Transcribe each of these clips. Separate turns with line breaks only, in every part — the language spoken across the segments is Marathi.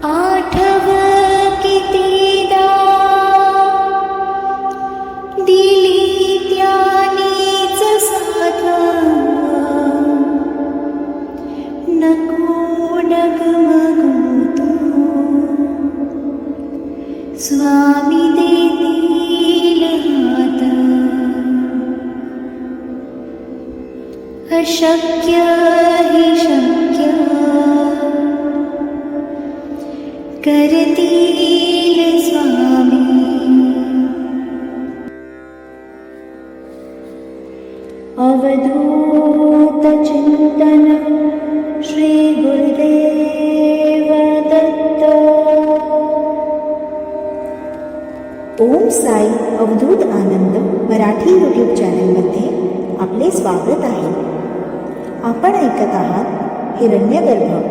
आलियानी च साध नको नगोतु स्वामि देदि अशक्य
ओम साई अवधूत आनंद मराठी यूट्यूब चॅनलमध्ये आपले स्वागत आहे. आपण ऐकत आहात हिरण्यगर्भ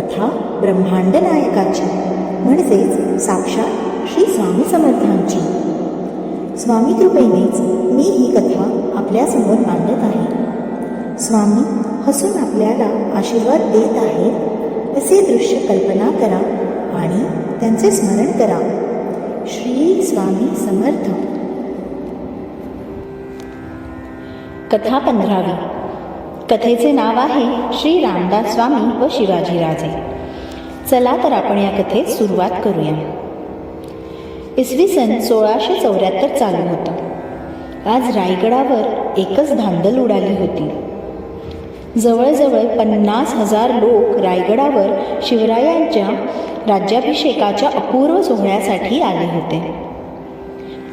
कथा ब्रह्मांड नायकाची म्हणजेच साक्षात श्री स्वामी समर्थांची. स्वामी कृपेनेच मी ही कथा आपल्यासमोर मांडत आहे. स्वामी हसून आपल्याला आशीर्वाद देत आहेत असे दृश्य कल्पना करा आणि त्यांचे स्मरण करा. श्री स्वामी समर्थ.
कथा पंधरावी. कथेचे नाव आहे श्री रामदास स्वामी व शिवाजीराजे चला तर आपण या कथेत सुरुवात करूया. इसवी सन सोळाशे चौऱ्याहत्तर चालू होतं. आज रायगडावर एकच धांदल उडाली होती. जवळजवळ पन्नास हजार लोक रायगडावर शिवरायांच्या राज्याभिषेकाच्या अपूर्व सोहळ्यासाठी आले होते.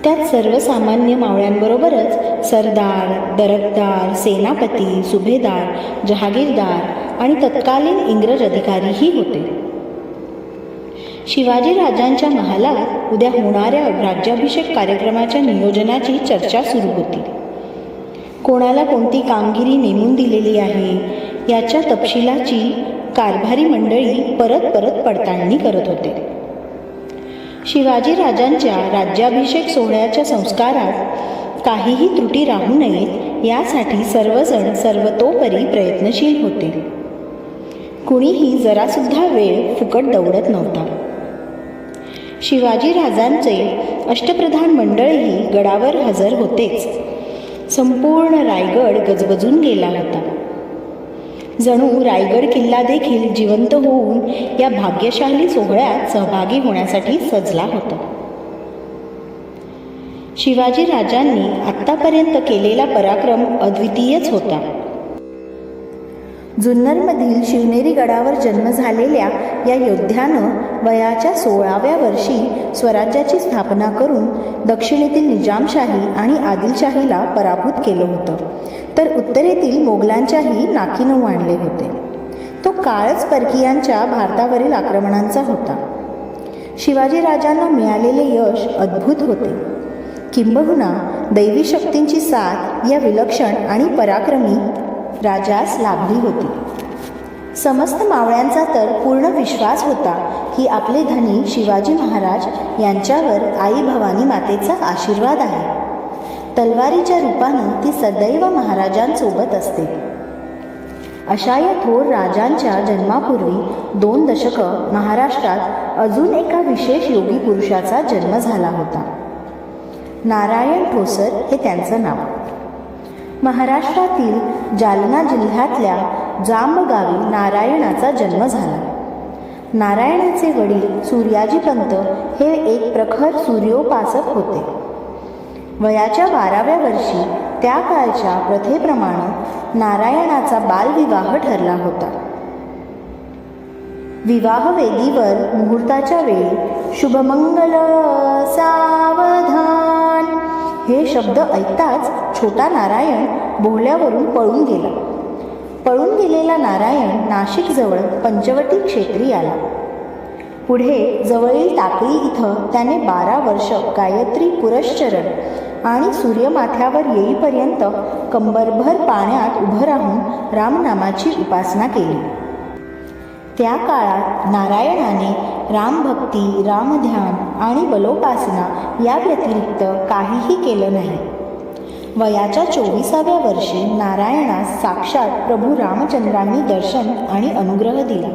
त्यात सर्वसामान्य मावळ्यांबरोबरच सरदार दरकदार सेनापती सुभेदार जहागीरदार आणि तत्कालीन इंग्रज अधिकारीही होते. शिवाजी राजांच्या महालात उद्या होणाऱ्या राज्याभिषेक कार्यक्रमाच्या नियोजनाची चर्चा सुरू होती. कोणाला कोणती कामगिरी नेमून दिलेली आहे याच्या तपशिलाची कारभारी मंडळी परत परत पडताळणी करत होते. शिवाजी राजांच्या राज्याभिषेक सोहळ्याच्या संस्कारात काहीही त्रुटी राहू नयेत यासाठी सर्वजण सर्वतोपरी प्रयत्नशील होते. कुणीही जरासुद्धा वेळ फुकट दौडत नव्हता. शिवाजी राजांचे अष्टप्रधान मंडळही गडावर हजर होतेच. संपूर्ण रायगड गजबजून गेला होता. जणू रायगड किल्ला देखील जिवंत होऊन या भाग्यशाली सोहळ्यात सहभागी होण्यासाठी सजला होता. शिवाजी राजांनी आत्तापर्यंत केलेला पराक्रम अद्वितीयच होता.
जुन्नरमधील शिवनेरी गडावर जन्म झालेल्या या योद्ध्यानं वयाच्या सोळाव्या वर्षी स्वराज्याची स्थापना करून दक्षिणेतील निजामशाही आणि आदिलशाहीला पराभूत केलं होतं. तर उत्तरेतील मोगलांच्याही नाकीनऊ आणले होते. तो काळच परकीयांच्या भारतावरील आक्रमणांचा होता. शिवाजीराजांना मिळालेले यश अद्भुत होते. किंबहुना दैवी शक्तींची साथ या विलक्षण आणि पराक्रमी राजास लाभली होती. समस्त मावळ्यांचा तर पूर्ण विश्वास होता की आपले धनी शिवाजी महाराज यांच्यावर आई भवानी मातेचा आशीर्वाद आहे. तलवारीच्या रूपानं ती सदैव महाराजांसोबत असते. अशा या थोर राजांच्या जन्मापूर्वी दोन दशकं महाराष्ट्रात अजून एका विशेष योगी पुरुषाचा जन्म झाला होता. नारायण ठोसर हे त्यांचं नाव. महाराष्ट्रातील जालना जिल्ह्यातल्या जांबगावी नारायणाचा जन्म झाला. नारायणाचे वडील सूर्याजी पंत हे एक प्रखर सूर्योपासक होते. वयाच्या बाराव्या वर्षी त्या काळच्या प्रथेप्रमाणे नारायणाचा बालविवाह ठरला होता. विवाह वेदीवर मुहूर्ताच्या वेळी शुभमंगल सावधान हे शब्द ऐकताच छोटा नारायण बोहल्यावरून पळून गेला. पळून गेलेला नारायण नाशिकजवळ पंचवटी क्षेत्री आला. पुढे जवळील टाकळी इथं त्याने बारा वर्ष गायत्री पुरश्चरण आणि सूर्यमाथ्यावर येईपर्यंत कंबरभर पाण्यात उभं राहून रामनामाची उपासना केली. त्या काळात नारायणाने रामभक्ती रामध्यान आणि बलोपासना या व्यतिरिक्त काहीही केलं नाही. वयाच्या चोवीसाव्या वर्षी नारायणास साक्षात प्रभू रामचंद्रांनी दर्शन आणि अनुग्रह दिला.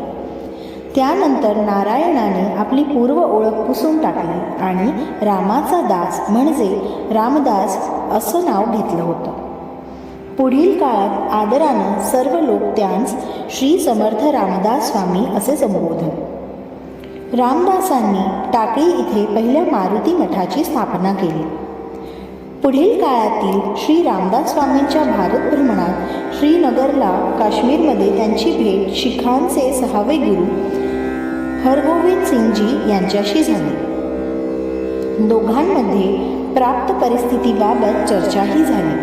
त्यानंतर नारायणाने आपली पूर्व ओळख पुसून टाकली आणि रामाचा दास म्हणजे रामदास असं नाव घेतलं होतं. पुढील काळात आदरानं सर्व लोक त्यांस श्री समर्थ रामदास स्वामी असे संबोधन. रामदासांनी टाकळी इथे पहिल्या मारुती मठाची स्थापना केली. पुढील काळातील श्री रामदास स्वामींच्या भारत भ्रमणात श्रीनगरला काश्मीरमध्ये त्यांची भेट शिखांचे सहावे गुरु हरगोविंद सिंगजी यांच्याशी झाली. दोघांमध्ये प्राप्त परिस्थितीबाबत चर्चाही झाली.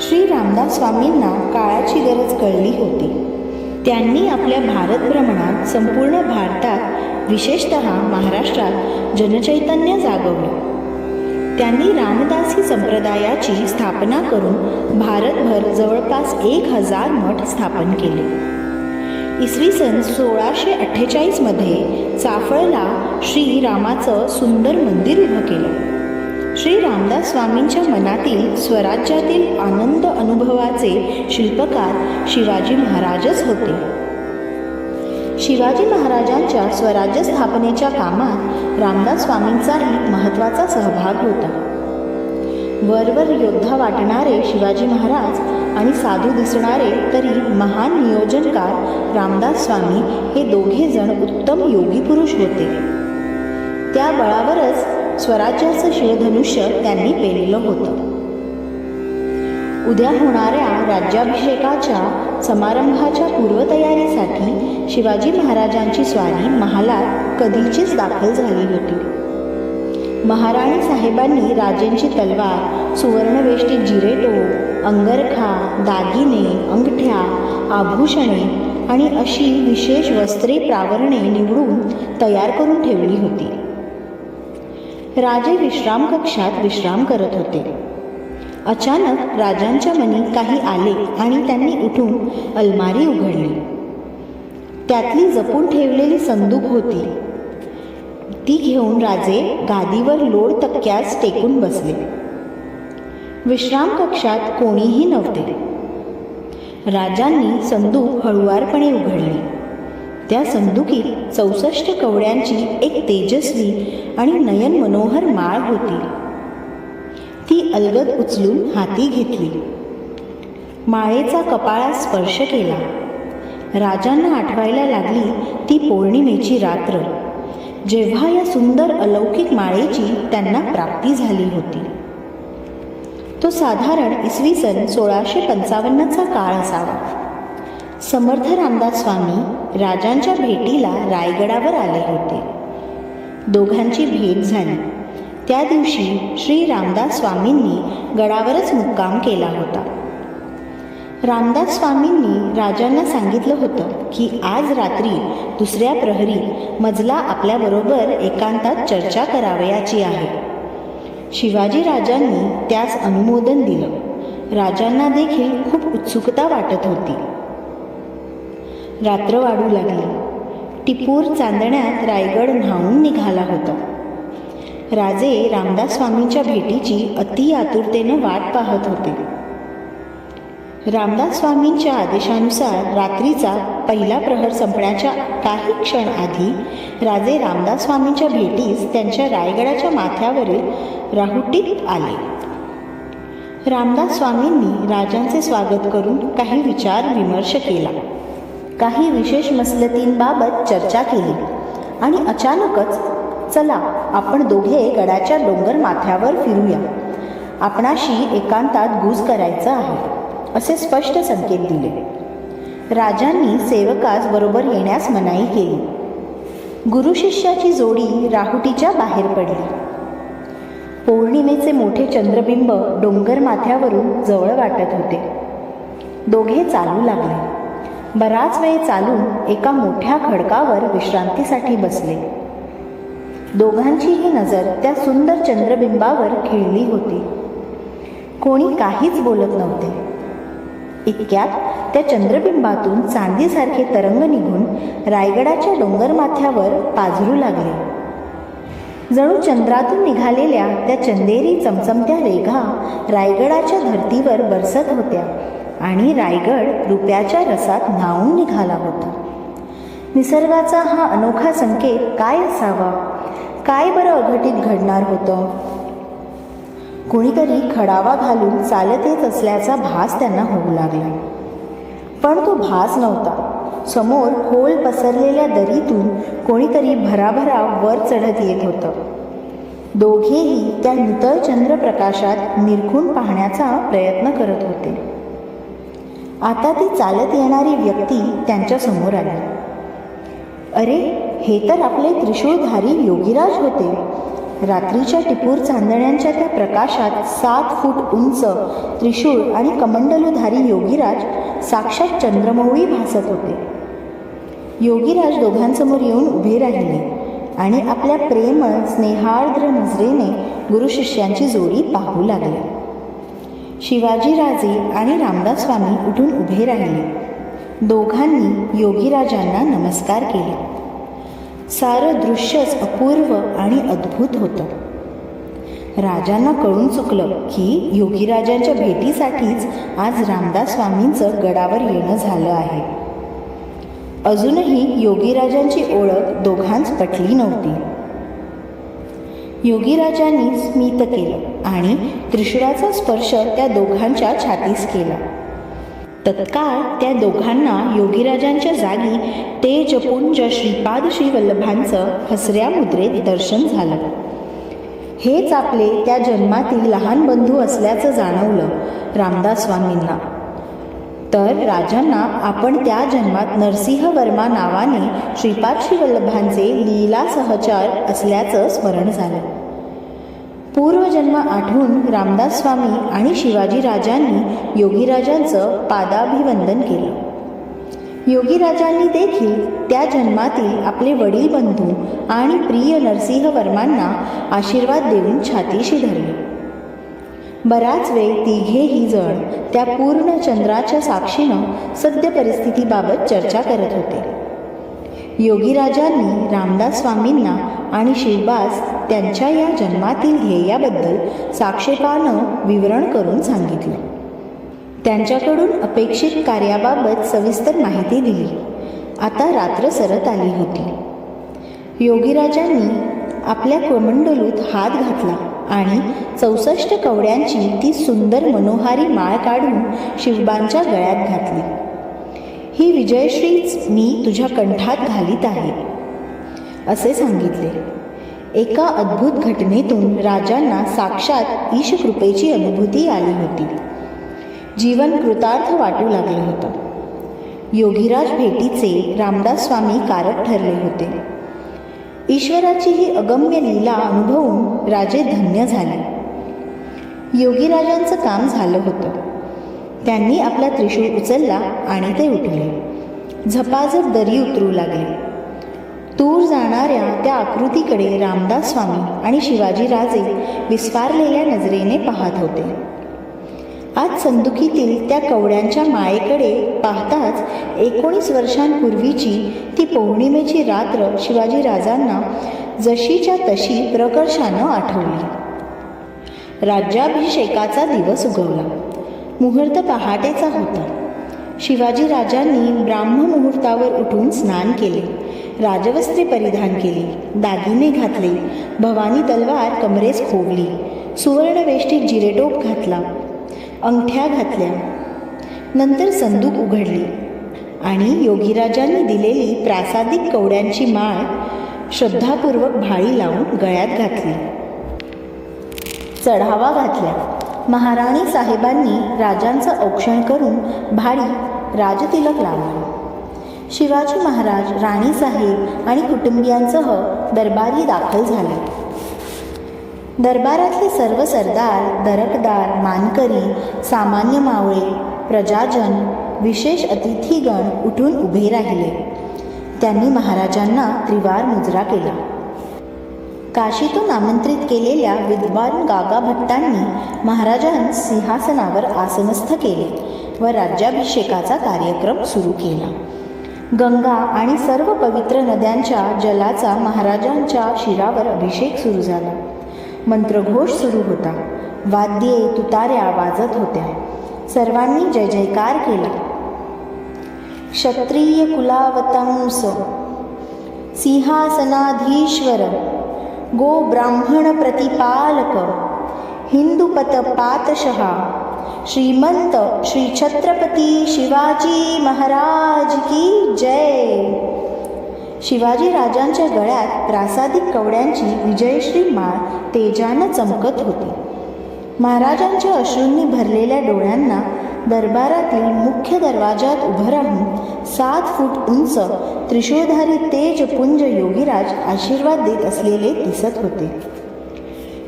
श्री रामदास स्वामींना काळाची गरज कळली होती. त्यांनी आपल्या भारत भ्रमणात संपूर्ण भारतात विशेषत महाराष्ट्रात जनचैतन्य जागवलं. त्यांनी रामदासी संप्रदायाची स्थापना करून भारतभर जवळपास एक हजार मठ स्थापन केले. इसवी सन सोळाशे अठ्ठेचाळीसमध्ये चाफळला श्रीरामाचं सुंदर मंदिर उभं केलं. श्री रामदास स्वामींच्या मनातील स्वराज्यातील आनंद अनुभवाचे शिल्पकार शिवाजी महाराजच होते. शिवाजी महाराजांच्या स्वराज्य स्थापनेच्या कामात रामदास स्वामींचाही महत्त्वाचा सहभाग होता. वरवर योद्धा वाटणारे शिवाजी महाराज आणि साधू दिसणारे तरी महान नियोजनकार रामदास स्वामी हे दोघे जण उत्तम योगी पुरुष होते. त्या बळावरच स्वराज्याचं शिवधनुष्य त्यांनी पेरलं होतं. उद्या होणाऱ्या राज्याभिषेकाच्या समारंभाच्या पूर्वतयारीसाठी शिवाजी महाराजांची स्वारी महालात कधीचीच दाखल झाली होती. महाराणी साहेबांनी राजेंची तलवार सुवर्णवेष्टीत जिरेटो अंगरखा दागिने अंगठ्या आभूषणे आणि अशी विशेष वस्त्रे प्रावरणे निवडून तयार करून ठेवली होती. राजे विश्राम कक्षात विश्राम करत होते. अचानक राजांच्या मनी काही आले आणि त्यांनी उठून अलमारी उघडली. त्यातली जपून ठेवलेली संदूक होती. ती घेऊन राजे गादीवर लोड तक्क्यास टेकून बसले. विश्राम कक्षात कोणीही नव्हते. राजांनी संदूक हळुवारपणे उघडली. त्या संदुकीत चौसष्ट कवड्यांची एक तेजस्वी आणि नयन मनोहर माळ होती. ती अलगद उचलून हाती घेतली. माळेचा कपाळा स्पर्श केला. राजांना आठवायला लागली ती पौर्णिमेची रात्र. जेव्हा या सुंदर अलौकिक माळेची त्यांना प्राप्ती झाली होती. तो साधारण इसवी सन सोळाशे पंचावन्नचा काळ असावा. समर्थ रामदास स्वामी राजांच्या भेटीला रायगडावर आले होते. दोघांची भेट झाली. त्या दिवशी श्री रामदास स्वामींनी गडावरच मुक्काम केला होता. रामदास स्वामींनी राजांना सांगितलं होतं की आज रात्री दुसऱ्या प्रहरी मजला आपल्याबरोबर एकांतात चर्चा करावयाची आहे. शिवाजी राजांनी त्यास अनुमोदन दिलं. राजांना देखील खूप उत्सुकता वाटत होती. रात्र वाढू लागली. टिपूर चांदण्यात रायगड न्हावून निघाला होता. राजे रामदास स्वामींच्या भेटीची अति आतुरतेनं वाट पाहत होते. रामदास स्वामींच्या आदेशानुसार रात्रीचा पहिला प्रहर संपण्याच्या काही क्षण आधी राजे रामदास स्वामींच्या भेटीस त्यांच्या रायगडाच्या माथ्यावरील राहुटीत आले. रामदास स्वामींनी राजांचे स्वागत करून काही विचार विमर्श केला. काही विशेष मसलतींबाबत चर्चा केली आणि अचानकच चला आपण दोघे गडाच्या डोंगर माथ्यावर फिरूया. आपणाशी एकांतात गुज करायचं आहे असे स्पष्ट संकेत दिले. राजांनी सेवकास बरोबर येण्यास मनाई केली. गुरु शिष्याची जोडी राहुटीच्या बाहेर पडली. पौर्णिमेचे मोठे चंद्रबिंब डोंगर माथ्यावरून जवळ वाटत होते. दोघे चालू लागले. बराच वेळ चालून एका मोठ्या खडकावर विश्रांतीसाठी बसले. दोघांचीही नजर त्या सुंदर चंद्रबिंबावर खिळली होती. कोणी काहीच बोलत नव्हते. इतक्यात त्या चंद्रबिंबातून चांदीसारखे तरंग निघून रायगडाच्या डोंगरमाथ्यावर पाझरू लागले. जणू चंद्रातून निघालेल्या त्या चंदेरी चमचमत्या रेघा रायगडाच्या धर्तीवर बरसत होत्या आणि रायगड रुपयाच्या रसात न्हावून निघाला होता. निसर्गाचा हा अनोखा संकेत काय असावा? काय बरं अघटित घडणार होतं? कुणीतरी खडावा घालून चालत येत असल्याचा भास त्यांना होऊ लागला. पण तो भास नव्हता. समोर खोल पसरलेल्या दरीतून कोणीतरी भराभरा वर चढत येत होतं. दोघेही त्या नितळ चंद्रप्रकाशात निरखून पाहण्याचा प्रयत्न करत होते. आता ती चालत येणारी व्यक्ती त्यांच्यासमोर आली. अरे हे तर आपले त्रिशूळधारी योगीराज होते. रात्रीच्या टिपूर चांदण्यांच्या त्या प्रकाशात सात फूट उंच त्रिशूळ आणि कमंडलूधारी योगीराज साक्षात चंद्रमौळी भासत होते. योगीराज दोघांसमोर येऊन उभे राहिले आणि आपल्या प्रेमळ स्नेहार्द्र नजरेने गुरुशिष्यांची जोडी पाहू लागले. शिवाजीराजे आणि रामदास स्वामी उठून उभे राहिले. दोघांनी योगीराजांना नमस्कार केला. सारं दृश्यच अपूर्व आणि अद्भुत होतं. राजांना कळून चुकलं की योगीराजांच्या भेटीसाठीच आज रामदास स्वामींचं गडावर येणं झालं आहे. अजूनही योगीराजांची ओळख दोघांच पटली नव्हती. योगीराजांनी स्मित केलं आणि त्रिशूळाचा स्पर्श त्या दोघांच्या छातीस केला. तत्काळ त्या दोघांना योगीराजांच्या जागी तेजपुंज श्रीपाद श्री वल्लभांचं हसऱ्या मुद्रेत दर्शन झालं. हेच आपले त्या जन्मातील लहान बंधू असल्याचं जाणवलं रामदास स्वामींना. तर राजांना आपण त्या जन्मात नरसिंह वर्मा नावाने श्रीपाद श्रीवल्लभांचे लीला सहचार असल्याचं स्मरण झालं. पूर्वजन्म आठवून रामदास स्वामी आणि शिवाजी राजांनी योगीराजांचं पादाभिवंदन केलं. योगीराजांनी देखील त्या जन्मातील आपले वडील बंधू आणि प्रिय नरसिंह वर्मांना आशीर्वाद देऊन छातीशी धरले. बराच वेळ तिघेही जण त्या पूर्ण चंद्राच्या साक्षीनं सद्य परिस्थितीबाबत चर्चा करत होते. योगीराजांनी रामदास स्वामींना आणि शिवबास त्यांच्या या जन्मातील ध्येयाबद्दल साक्षेपानं विवरण करून सांगितलं. त्यांच्याकडून अपेक्षित कार्याबाबत सविस्तर माहिती दिली. आता रात्र सरत आली होती. योगीराजांनी आपल्या कमंडलूत हात घातला आणि चौसष्ट कवड्यांची ती सुंदर मनोहारी माळ काढून शिवबांच्या गळ्यात घातली. ही विजयश्रीच मी तुझ्या कंठात घालीत आहे असे सांगितले. एका अद्भुत घटनेतून राजांना साक्षात ईशकृपेची अनुभूती आली होती. जीवन कृतार्थ वाटू लागलं होतं. योगीराज भेटीचे रामदास स्वामी कारक ठरले होते. ईश्वराची ही अगम्य लीला अनुभवून राजे धन्य झाले. योगीराजांचं काम झालं होतं. त्यांनी आपला त्रिशूळ उचलला आणि ते उठले. झपाझप दरी उतरू लागले. दूर जाणाऱ्या त्या आकृतीकडे रामदास स्वामी आणि शिवाजीराजे विस्फारलेल्या नजरेने पाहत होते. आज संदुकीतील त्या कवड्यांच्या मायेकडे पाहताच एकोणीस वर्षांपूर्वीची ती पौर्णिमेची रात्र शिवाजी राजांना जशीच्या तशी प्रकर्षानं आठवली. राज्याभिषेकाचा दिवस उगवला. मुहूर्त पहाटेचा होता. शिवाजी राजांनी ब्राह्म मुहूर्तावर उठून स्नान केले. राजवस्त्रे परिधान केली. दागिने घातले. भवानी तलवार कमरेस खोवली. सुवर्णवेष्टीत जिरेटोप घातला. अंगठ्या घातल्या. नंतर संदूक उघडली. आणि योगीराजांनी दिलेली प्रासादिक कवड्यांची माळ श्रद्धापूर्वक भाळी लावून गळ्यात घातली. चढावा घातल्या. महाराणी साहेबांनी राजांचं औक्षण करून भाडी राजतिलक लावला. शिवाजी महाराज राणीसाहेब आणि कुटुंबियांसह दरबारी दाखल झाले. दरबारातले सर्व सरदार दरकदार मानकरी सामान्य मावळे प्रजाजन विशेष अतिथीगण उठून उभे राहिले. त्यांनी महाराजांना त्रिवार मुजरा केला. काशीतून आमंत्रित केलेल्या विद्वान गागा भट्टांनी महाराजांस सिंहासनावर आसनस्थ केले व राज्याभिषेकाचा कार्यक्रम सुरू केला. गंगा आणि सर्व पवित्र नद्यांच्या जलाचा महाराजांच्या शिरावर अभिषेक सुरू झाला. मंत्रघोष सुरू होता. वाद्ये तुताऱ्या वाजत होत्या. सर्वांनी जय जयकार केला. क्षत्रिय कुलावतंस सिंहासनाधीश्वर. गो ब्राह्मण प्रतिपालक. हिंदुपत पातशहा. श्रीमंत श्री छत्रपती शिवाजी महाराज की जय. शिवाजी राजांच्या गळ्यात प्रासादिक कवड्यांची विजयश्री माळ तेजानं चमकत होती. महाराजांच्या अश्रूंनी भरलेल्या डोळ्यांना दरबारातील मुख्य दरवाजात उभं राहून सात फूट उंच त्रिशूळधारी तेजपुंज योगीराज आशीर्वाद देत असलेले दिसत होते.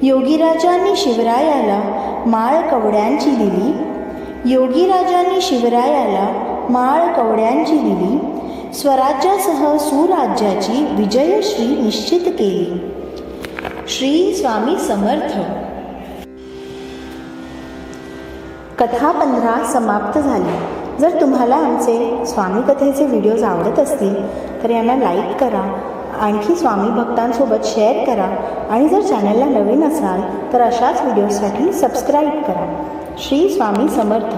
योगीराजांनी शिवरायाला माळ कवड्यांची दिली. योगीराजांनी शिवरायाला माळ कवड्यांची दिली. स्वराज्यासह सुराज्याची विजयश्री निश्चित केली. श्री स्वामी समर्थ. कथा पंधरा समाप्त झाली. जर तुम्हाला आमचे स्वामी कथेचे व्हिडिओज आवडत असतील तर यांना लाईक करा. आणखी स्वामी भक्तांसोबत शेअर करा आणि जर चॅनलला नवीन असाल तर अशाच व्हिडिओसाठी सबस्क्राईब करा. श्री स्वामी समर्थ.